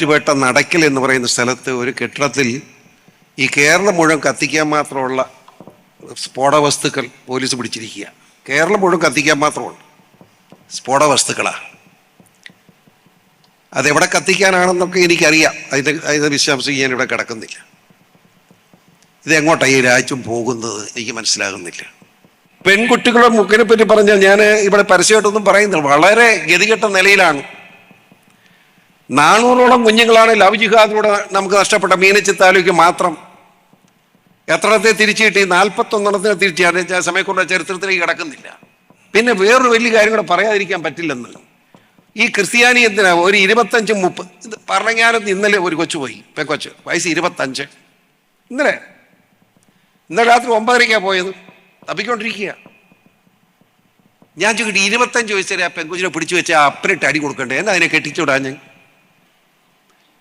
ഈരാറ്റുപേട്ട നടക്കൽ എന്ന് പറയുന്ന സ്ഥലത്ത് ഒരു കെട്ടിടത്തിൽ ഈ കേരളം മുഴുവൻ കത്തിക്കാൻ മാത്രമുള്ള സ്ഫോട വസ്തുക്കൾ പോലീസ് പിടിച്ചിരിക്കുക. കേരളം മുഴുവൻ കത്തിക്കാൻ മാത്രമുണ്ട്. സ്ഫോട വസ്തുക്കളാണ് അതെവിടെ കത്തിക്കാനാണെന്നൊക്കെ എനിക്കറിയാം. അതിന്റെ അതിനെ വിശ്വാസിക്കാൻ ഇവിടെ കിടക്കുന്നില്ല. ഇതെങ്ങോട്ടാണ് ഈ രാജ്യം പോകുന്നത്? എനിക്ക് മനസ്സിലാകുന്നില്ല. പെൺകുട്ടികളുടെ മുക്കിനെ പറ്റി പറഞ്ഞാൽ ഞാൻ ഇവിടെ പരസ്യമായിട്ടൊന്നും പറയുന്നില്ല. വളരെ ഗതികെട്ട നിലയിലാണ് നാനൂറോളം കുഞ്ഞുങ്ങളാണ് ലവ് ജിഹാദിലൂടെ നമുക്ക് നഷ്ടപ്പെട്ട മീനച്ചി താലൂക്ക് മാത്രം. എത്രത്തെ തിരിച്ചു കിട്ടി നാൽപ്പത്തൊന്നെണ്ണത്തിന് തിരിച്ചാണ് ഞാൻ സമയക്കൊണ്ട് ചരിത്രത്തിലേക്ക് കിടക്കുന്നില്ല. പിന്നെ വേറൊരു വലിയ കാര്യം കൂടെ പറയാതിരിക്കാൻ പറ്റില്ലെന്ന്. ഈ ക്രിസ്ത്യാനി എന്തിനാ? ഒരു ഇരുപത്തഞ്ച് മുപ്പത് ഇത് പറഞ്ഞാലും ഇന്നലെ ഒരു കൊച്ചു പോയി പെക്കൊച്ച് വയസ്സ് ഇരുപത്തഞ്ച്. ഇന്നലെ. ഇന്നലെ രാത്രി ഒമ്പതരയ്ക്കാണ് പോയത്. തപ്പിക്കൊണ്ടിരിക്കുക ഞാൻ ചോദിക്കട്ടെ ഇരുപത്തഞ്ച് വയസ്സ് വരെ ആ പെൺകുച്ചിനെ പിടിച്ചു വെച്ചാൽ അപ്പനിട്ട് അടി കൊടുക്കണ്ടേ? എന്നാ അതിനെ കെട്ടിച്ചുവിടാ ഞാൻ?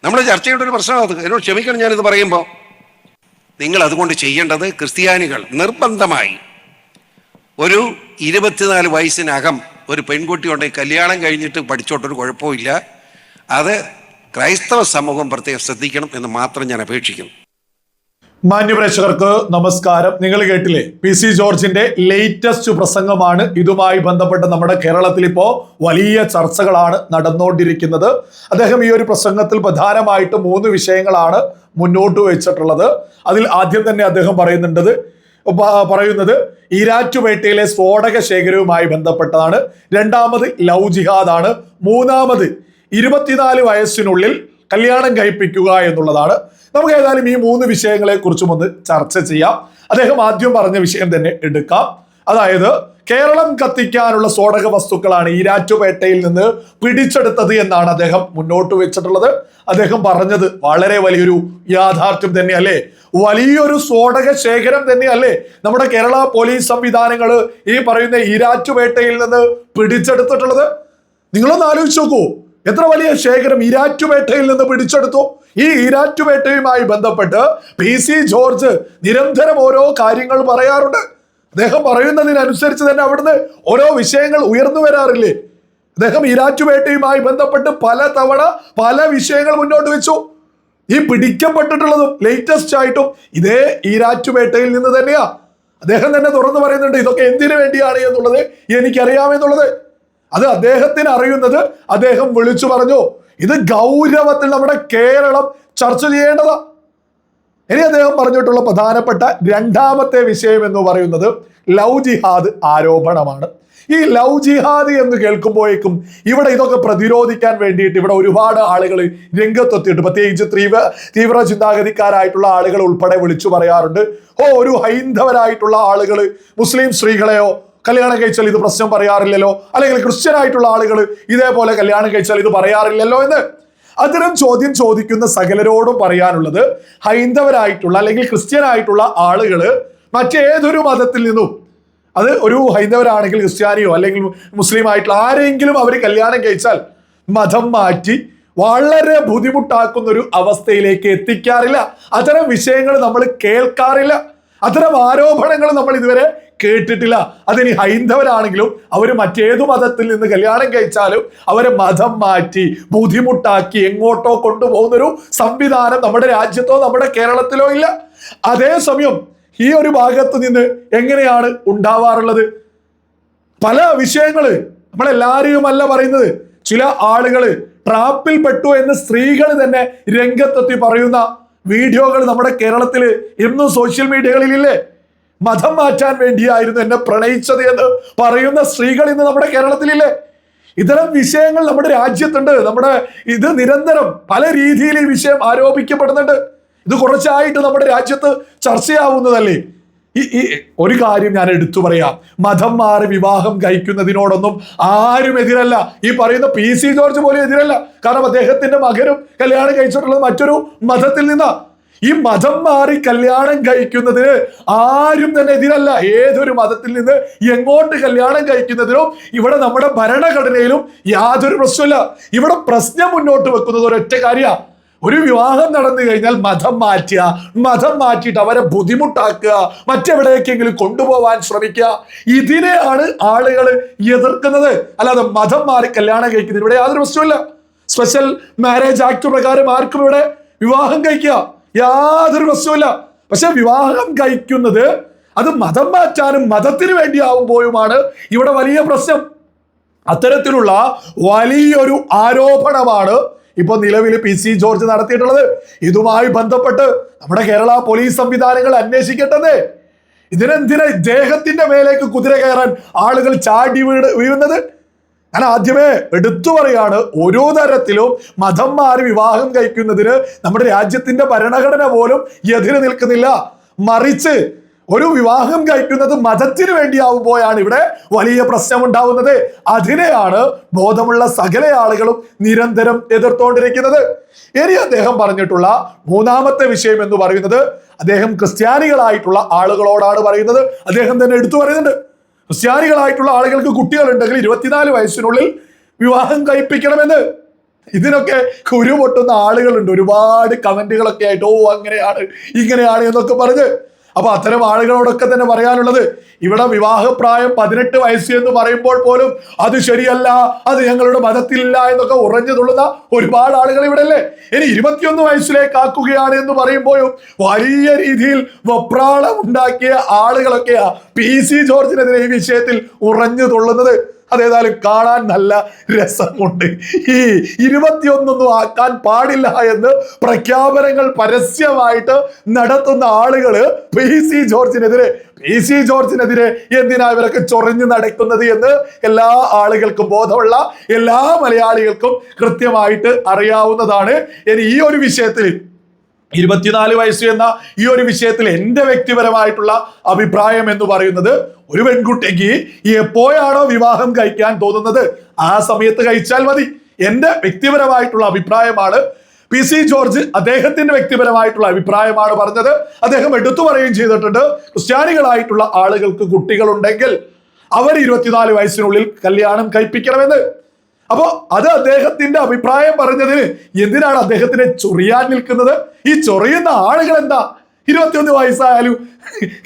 നമ്മൾ ചർച്ച ഒരു പ്രശ്നമാണ് അത്. എന്നോട് ക്ഷമിക്കണം ഞാനിത് പറയുമ്പോൾ നിങ്ങൾ അതുകൊണ്ട് ചെയ്യേണ്ടത് ക്രിസ്ത്യാനികൾ നിർബന്ധമായി ഒരു ഇരുപത്തിനാല് വയസ്സിനകം ഒരു പെൺകുട്ടി ഉണ്ടെങ്കിൽ കല്യാണം കഴിഞ്ഞിട്ട് പഠിച്ചോട്ടൊരു കുഴപ്പമില്ല. അത് ക്രൈസ്തവ സമൂഹം പ്രത്യേകം ശ്രദ്ധിക്കണം എന്ന് മാത്രം ഞാൻ അപേക്ഷിക്കുന്നു. മാന്യപ്രേക്ഷകർക്ക് നമസ്കാരം. നിങ്ങൾ കേട്ടില്ലേ? പി സി ജോർജിന്റെ ലേറ്റസ്റ്റ് പ്രസംഗമാണ് ഇതുമായി ബന്ധപ്പെട്ട് നമ്മുടെ കേരളത്തിൽ ഇപ്പോൾ വലിയ ചർച്ചകളാണ് നടന്നുകൊണ്ടിരിക്കുന്നത്. അദ്ദേഹം ഈ ഒരു പ്രസംഗത്തിൽ പ്രധാനമായിട്ട് മൂന്ന് വിഷയങ്ങളാണ് മുന്നോട്ട് വെച്ചിട്ടുള്ളത്. അതിൽ ആദ്യം തന്നെ അദ്ദേഹം പറയുന്നുണ്ടത് പറയുന്നത് ഈരാറ്റുപേട്ടയിലെ സ്ഫോടക ശേഖരവുമായി ബന്ധപ്പെട്ടതാണ്. രണ്ടാമത് ലവ് ജിഹാദാണ്. മൂന്നാമത് ഇരുപത്തിനാല് വയസ്സിനുള്ളിൽ കല്യാണം കഴിപ്പിക്കുക എന്നുള്ളതാണ്. നമുക്ക് ഏതായാലും ഈ മൂന്ന് വിഷയങ്ങളെ കുറിച്ചും ഒന്ന് ചർച്ച ചെയ്യാം. അദ്ദേഹം ആദ്യം പറഞ്ഞ വിഷയം തന്നെ എടുക്കാം. അതായത് കേരളം കത്തിക്കാനുള്ള സ്ഫോടക വസ്തുക്കളാണ് ഈരാറ്റുപേട്ടയിൽ നിന്ന് പിടിച്ചെടുത്തത് എന്നാണ് അദ്ദേഹം മുന്നോട്ട് വെച്ചിട്ടുള്ളത്. അദ്ദേഹം പറഞ്ഞത് വളരെ വലിയൊരു യാഥാർത്ഥ്യം തന്നെ അല്ലേ വലിയൊരു സ്ഫോടക ശേഖരം തന്നെ അല്ലേ നമ്മുടെ കേരള പോലീസ് സംവിധാനങ്ങൾ ഈ പറയുന്ന ഈരാറ്റുപേട്ടയിൽ നിന്ന് പിടിച്ചെടുത്തിട്ടുള്ളത്. നിങ്ങളൊന്ന് ആലോചിച്ച് നോക്കൂ. എത്ര വലിയ ശേഖരം ഈരാറ്റുപേട്ടയിൽ നിന്ന് പിടിച്ചെടുത്തു? ഈ ഈരാറ്റുപേട്ടയുമായി ബന്ധപ്പെട്ട് പി സി ജോർജ് നിരന്തരം ഓരോ കാര്യങ്ങൾ പറയാറുണ്ട്. അദ്ദേഹം പറയുന്നതിനനുസരിച്ച് തന്നെ അവിടുന്ന് ഓരോ വിഷയങ്ങൾ ഉയർന്നു വരാറില്ലേ? അദ്ദേഹം ഈരാറ്റുപേട്ടയുമായി ബന്ധപ്പെട്ട് പല തവണ പല വിഷയങ്ങൾ മുന്നോട്ട് വെച്ചു. ഈ പിടിക്കപ്പെട്ടിട്ടുള്ളതും ലേറ്റസ്റ്റ് ആയിട്ടും ഇതേ ഈരാറ്റുപേട്ടയിൽ നിന്ന് തന്നെയാ. അദ്ദേഹം തന്നെ തുറന്നു പറയുന്നുണ്ട് ഇതൊക്കെ എന്തിനു വേണ്ടിയാണ് എന്നുള്ളത് എനിക്കറിയാമെന്നുള്ളത്. അത് അദ്ദേഹത്തിന് അറിയുന്നത് അദ്ദേഹം വിളിച്ചു പറഞ്ഞു ഇത് ഗൗരവത്തിൽ നമ്മുടെ കേരളം ചർച്ച ചെയ്യേണ്ടതാ. ഇനി അദ്ദേഹം പറഞ്ഞിട്ടുള്ള പ്രധാനപ്പെട്ട രണ്ടാമത്തെ വിഷയം എന്ന് പറയുന്നത് ലവ് ജിഹാദ് ആരോപണമാണ്. ഈ ലവ് ജിഹാദ് എന്ന് കേൾക്കുമ്പോഴേക്കും ഇവിടെ ഇതൊക്കെ പ്രതിരോധിക്കാൻ വേണ്ടിയിട്ട് ഇവിടെ ഒരുപാട് ആളുകൾ രംഗത്തെത്തിയിട്ട് പ്രത്യേകിച്ച് തീവ്ര തീവ്ര ചിന്താഗതിക്കാരായിട്ടുള്ള ആളുകൾ ഉൾപ്പെടെ വിളിച്ചു പറയാറുണ്ട്. ഓ ഒരു ഹൈന്ദവരായിട്ടുള്ള ആളുകൾ മുസ്ലിം സ്ത്രീകളെയോ കല്യാണം കഴിച്ചാൽ ഇത് പ്രശ്നം പറയാറില്ലല്ലോ? അല്ലെങ്കിൽ ക്രിസ്ത്യൻ ആയിട്ടുള്ള ആളുകൾ ഇതേപോലെ കല്യാണം കഴിച്ചാൽ ഇത് പറയാറില്ലല്ലോ എന്ന്? അത്തരം ചോദ്യം ചോദിക്കുന്ന സകലരോടും പറയാനുള്ളത് ഹൈന്ദവരായിട്ടുള്ള അല്ലെങ്കിൽ ക്രിസ്ത്യൻ ആയിട്ടുള്ള ആളുകൾ മറ്റേതൊരു മതത്തിൽ നിന്നും അത് ഒരു ഹൈന്ദവരാണെങ്കിൽ ക്രിസ്ത്യാനിയോ അല്ലെങ്കിൽ മുസ്ലിം ആയിട്ടുള്ള ആരെങ്കിലും അവർ കല്യാണം കഴിച്ചാൽ മതം മാറ്റി വളരെ ബുദ്ധിമുട്ടാക്കുന്ന ഒരു അവസ്ഥയിലേക്ക് എത്തിക്കാറില്ല. അത്തരം വിഷയങ്ങൾ നമ്മൾ കേൾക്കാറില്ല. അത്തരം ആരോപണങ്ങൾ നമ്മൾ ഇതുവരെ കേട്ടിട്ടില്ല. അതിനി ഹൈന്ദവരാണെങ്കിലും അവർ മറ്റേതു മതത്തിൽ നിന്ന് കല്യാണം കഴിച്ചാലും അവരെ മതം മാറ്റി ബുദ്ധിമുട്ടാക്കി എങ്ങോട്ടോ കൊണ്ടുപോകുന്നൊരു സംവിധാനം നമ്മുടെ രാജ്യത്തോ നമ്മുടെ കേരളത്തിലോ ഇല്ല. അതേസമയം ഈ ഒരു ഭാഗത്ത് നിന്ന് എങ്ങനെയാണ് ഉണ്ടാവാറുള്ളത്? പല വിഷയങ്ങൾ നമ്മളെല്ലാരെയും അല്ല പറയുന്നത്. ചില ആളുകൾ ട്രാപ്പിൽ പെട്ടു എന്ന് സ്ത്രീകൾ തന്നെ രംഗത്തെത്തി പറയുന്ന വീഡിയോകൾ നമ്മുടെ കേരളത്തിൽ ഇന്നും സോഷ്യൽ മീഡിയകളിലില്ലേ? മതം മാറ്റാൻ വേണ്ടിയായിരുന്നു എന്നെ പ്രണയിച്ചത് എന്ന് പറയുന്ന സ്ത്രീകൾ ഇന്ന് നമ്മുടെ കേരളത്തിലില്ലേ? ഇത്തരം വിഷയങ്ങൾ നമ്മുടെ രാജ്യത്തുണ്ട്. നമ്മുടെ ഇത് നിരന്തരം പല രീതിയിൽ ഈ വിഷയം ആരോപിക്കപ്പെടുന്നുണ്ട്. ഇത് കുറച്ചായിട്ട് നമ്മുടെ രാജ്യത്ത് ചർച്ചയാവുന്നതല്ലേ? ഈ ഈ ഒരു കാര്യം ഞാൻ എടുത്തു പറയാം. മതം മാറി വിവാഹം കഴിക്കുന്നതിനോടൊന്നും ആരും എതിരല്ല. ഈ പറയുന്ന പി സി ജോർജ് പോലും എതിരല്ല. കാരണം അദ്ദേഹത്തിന്റെ മകനും കല്യാണം കഴിച്ചിട്ടുള്ളത് മറ്റൊരു മതത്തിൽ നിന്നാ. ഈ മതം മാറി കല്യാണം കഴിക്കുന്നതിന് ആരും തന്നെ എതിരല്ല. ഏതൊരു മതത്തിൽ നിന്ന് എങ്ങോട്ട് കല്യാണം കഴിക്കുന്നതിനും ഇവിടെ നമ്മുടെ ഭരണഘടനയിലും യാതൊരു പ്രശ്നമില്ല ഇവിടെ പ്രശ്നം മുന്നോട്ട് വെക്കുന്നത് ഒരൊറ്റ കാര്യമാണ് ഒരു വിവാഹം നടന്നു കഴിഞ്ഞാൽ മതം മാറ്റുക മതം മാറ്റിയിട്ട് അവരെ ബുദ്ധിമുട്ടാക്കുക മറ്റെവിടേക്കെങ്കിലും കൊണ്ടുപോകാൻ ശ്രമിക്കുക. ഇതിനെയാണ് ആളുകൾ എതിർക്കുന്നത്. അല്ലാതെ മതം മാറി കല്യാണം കഴിക്കുന്നത് ഇവിടെ യാതൊരു പ്രശ്നമില്ല സ്പെഷ്യൽ മാരേജ് ആക്ട് പ്രകാരം ആർക്കും ഇവിടെ വിവാഹം കഴിക്കുക. യാതൊരു പ്രശ്നവുമില്ല. പക്ഷെ വിവാഹം കഴിക്കുന്നത് അത് മതം മാറ്റാനും മതത്തിന് വേണ്ടിയാവുമ്പോഴുമാണ് ഇവിടെ വലിയ പ്രശ്നം. അത്തരത്തിലുള്ള വലിയൊരു ആരോപണമാണ് ഇപ്പൊ നിലവിൽ പി സി ജോർജ് നടത്തിയിട്ടുള്ളത്. ഇതുമായി ബന്ധപ്പെട്ട് നമ്മുടെ കേരള പോലീസ് സംവിധാനങ്ങൾ അന്വേഷിക്കേണ്ടത്. ഇതിനെന്തിനാ ഇദ്ദേഹത്തിന്റെ മേലേക്ക് കുതിര കയറാൻ ആളുകൾ ചാടി വീട് വീഴുന്നത്? ഞാൻ ആദ്യമേ എടുത്തു പറയാണ് ഓരോ തരത്തിലും മതം മാറി വിവാഹം കഴിക്കുന്നതിന് നമ്മുടെ രാജ്യത്തിന്റെ ഭരണഘടന പോലും എതിര് നിൽക്കുന്നില്ല. മറിച്ച് ഒരു വിവാഹം കഴിക്കുന്നത് മതത്തിന് വേണ്ടിയാവുമ്പോഴാണ് ഇവിടെ വലിയ പ്രശ്നം ഉണ്ടാവുന്നത് അതിനെയാണ് ബോധമുള്ള സകല ആളുകളും നിരന്തരം എതിർത്തുകൊണ്ടിരിക്കുന്നത് ഇനി അദ്ദേഹം പറഞ്ഞിട്ടുള്ള മൂന്നാമത്തെ വിഷയം എന്ന് പറയുന്നത് അദ്ദേഹം ക്രിസ്ത്യാനികളായിട്ടുള്ള ആളുകളോടാണ് പറയുന്നത്. അദ്ദേഹം തന്നെ എടുത്തു പറയുന്നുണ്ട്. ക്രിസ്ത്യാനികളായിട്ടുള്ള ആളുകൾക്ക് കുട്ടികളുണ്ടെങ്കിൽ ഇരുപത്തിനാല് വയസ്സിനുള്ളിൽ വിവാഹം കഴിപ്പിക്കണമെന്ന് ഇതിനൊക്കെ കുരു പൊട്ടുന്ന ആളുകളുണ്ട്. ഒരുപാട് കമന്റുകളൊക്കെ ആയിട്ട് ഓ അങ്ങനെയാണ് ഇങ്ങനെയാണ് എന്നൊക്കെ പറഞ്ഞ് അപ്പൊ അത്തരം ആളുകളോടൊക്കെ തന്നെ പറയാനുള്ളത് ഇവിടെ വിവാഹപ്രായം പതിനെട്ട് വയസ്സ് എന്ന് പറയുമ്പോൾ പോലും അത് ശരിയല്ല അത് ഞങ്ങളുടെ മതത്തിലില്ല എന്നൊക്കെ ഉറഞ്ഞു തുള്ളുന്ന ഒരുപാട് ആളുകൾ ഇവിടെ അല്ലേ? ഇനി ഇരുപത്തിയൊന്ന് വയസ്സിലേക്ക് ആക്കുകയാണ് എന്ന് പറയുമ്പോഴും വലിയ രീതിയിൽ വെപ്രാളം ഉണ്ടാക്കിയ ആളുകളൊക്കെയാ പി സി ജോർജിനെതിരെ ഈ വിഷയത്തിൽ ഉറഞ്ഞു തുള്ളുന്നത്. അതേതായാലും കാണാൻ നല്ല രസമുണ്ട്. ഈ ഇരുപത്തിയൊന്നൊന്നും ആക്കാൻ പാടില്ല എന്ന് പ്രഖ്യാപനങ്ങൾ പരസ്യമായിട്ട് നടത്തുന്ന ആളുകൾ പി സി ജോർജിനെതിരെ പി സി ജോർജിനെതിരെ എന്തിനാ ഇവരൊക്കെ ചൊറിഞ്ഞു നടക്കുന്നത് എന്ന് എല്ലാ ആളുകൾക്കും ബോധമുള്ള എല്ലാ മലയാളികൾക്കും കൃത്യമായിട്ട് അറിയാവുന്നതാണ്. ഇനി ഈ ഒരു വിഷയത്തിൽ ഇരുപത്തിനാല് വയസ്സ് എന്ന ഈ ഒരു വിഷയത്തിൽ എന്റെ വ്യക്തിപരമായിട്ടുള്ള അഭിപ്രായം എന്ന് പറയുന്നത് ഒരു പെൺകുട്ടിക്ക് എപ്പോഴാണോ വിവാഹം കഴിക്കാൻ തോന്നുന്നത് ആ സമയത്ത് കഴിച്ചാൽ മതി. എന്റെ വ്യക്തിപരമായിട്ടുള്ള അഭിപ്രായമാണ്. പി സി ജോർജ് അദ്ദേഹത്തിന്റെ വ്യക്തിപരമായിട്ടുള്ള അഭിപ്രായമാണ് പറഞ്ഞത്. അദ്ദേഹം എടുത്തു പറയുകയും ചെയ്തിട്ടുണ്ട് ക്രിസ്ത്യാനികളായിട്ടുള്ള ആളുകൾക്ക് കുട്ടികളുണ്ടെങ്കിൽ അവർ ഇരുപത്തിനാല് വയസ്സിനുള്ളിൽ കല്യാണം കഴിപ്പിക്കണമെന്ന്. അപ്പോ അത് അദ്ദേഹത്തിന്റെ അഭിപ്രായം പറഞ്ഞതിന് എന്തിനാണ് അദ്ദേഹത്തിനെ ചൊറിയാൻ നിൽക്കുന്നത്? ഈ ചൊറിയുന്ന ആളുകൾ എന്താ ഇരുപത്തിയൊന്ന് വയസ്സായാലും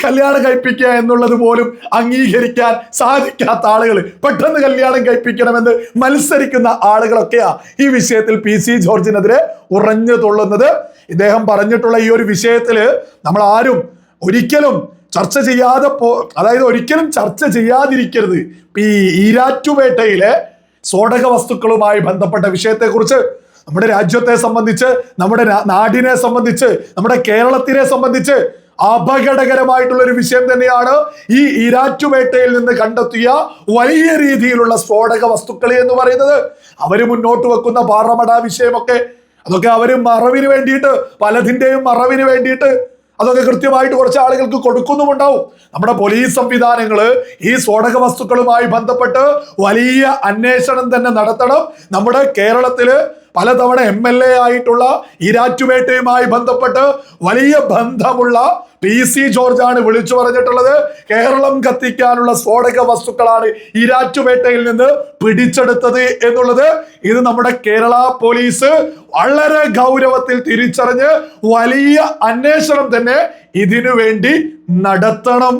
കല്യാണം കഴിപ്പിക്കുക എന്നുള്ളത് പോലും അംഗീകരിക്കാൻ സാധിക്കാത്ത ആളുകൾ പെട്ടെന്ന് കല്യാണം കഴിപ്പിക്കണമെന്ന് മത്സരിക്കുന്ന ആളുകളൊക്കെയാ ഈ വിഷയത്തിൽ പി സി ജോർജിനെതിരെ ഉറഞ്ഞു തുള്ളുന്നത്. ഇദ്ദേഹം പറഞ്ഞിട്ടുള്ള ഈ ഒരു വിഷയത്തിൽ നമ്മൾ ആരും ഒരിക്കലും ചർച്ച ചെയ്യാതെ പോ അതായത് ഒരിക്കലും ചർച്ച ചെയ്യാതിരിക്കരുത്. ഈ ഈരാറ്റുപേട്ടയിലെ സ്ഫോടക വസ്തുക്കളുമായി ബന്ധപ്പെട്ട വിഷയത്തെക്കുറിച്ച് നമ്മുടെ രാജ്യത്തെ സംബന്ധിച്ച് നമ്മുടെ നാടിനെ സംബന്ധിച്ച് നമ്മുടെ കേരളത്തിനെ സംബന്ധിച്ച് അപകടകരമായിട്ടുള്ള ഒരു വിഷയം തന്നെയാണ് ഈ ഇരാറ്റുപേട്ടയിൽ നിന്ന് കണ്ടെത്തിയ വലിയ രീതിയിലുള്ള സ്ഫോടക വസ്തുക്കൾ എന്ന് പറയുന്നത്. അവർ മുന്നോട്ട് വെക്കുന്ന പാറമട വിഷയമൊക്കെ അതൊക്കെ അവർ മറവിന് വേണ്ടിയിട്ട് പലതിന്റെയും മറവിന് വേണ്ടിയിട്ട് അതൊക്കെ കൃത്യമായിട്ട് കുറച്ച് ആളുകൾക്ക് കൊടുക്കുന്നുമുണ്ടാവും. നമ്മുടെ പോലീസ് സംവിധാനങ്ങൾ ഈ സ്ഫോടക വസ്തുക്കളുമായി ബന്ധപ്പെട്ട് വലിയ അന്വേഷണം തന്നെ നടത്തണം. നമ്മുടെ കേരളത്തിൽ പലതവണ എം എൽ എ ആയിട്ടുള്ള ഈരാറ്റുപേട്ടയുമായി ബന്ധപ്പെട്ട് വലിയ ബന്ധമുള്ള പി സി ജോർജ് ആണ് വിളിച്ചു പറഞ്ഞിട്ടുള്ളത്. കേരളം കത്തിക്കാനുള്ള സ്ഫോടക വസ്തുക്കളാണ് ഇരാറ്റുപേട്ടയിൽ നിന്ന് പിടിച്ചെടുത്തത് എന്നുള്ളത്. ഇത് നമ്മുടെ കേരള പോലീസ് വളരെ ഗൗരവത്തിൽ തിരിച്ചറിഞ്ഞ് വലിയ അന്വേഷണം തന്നെ ഇതിനു വേണ്ടി നടത്തണം.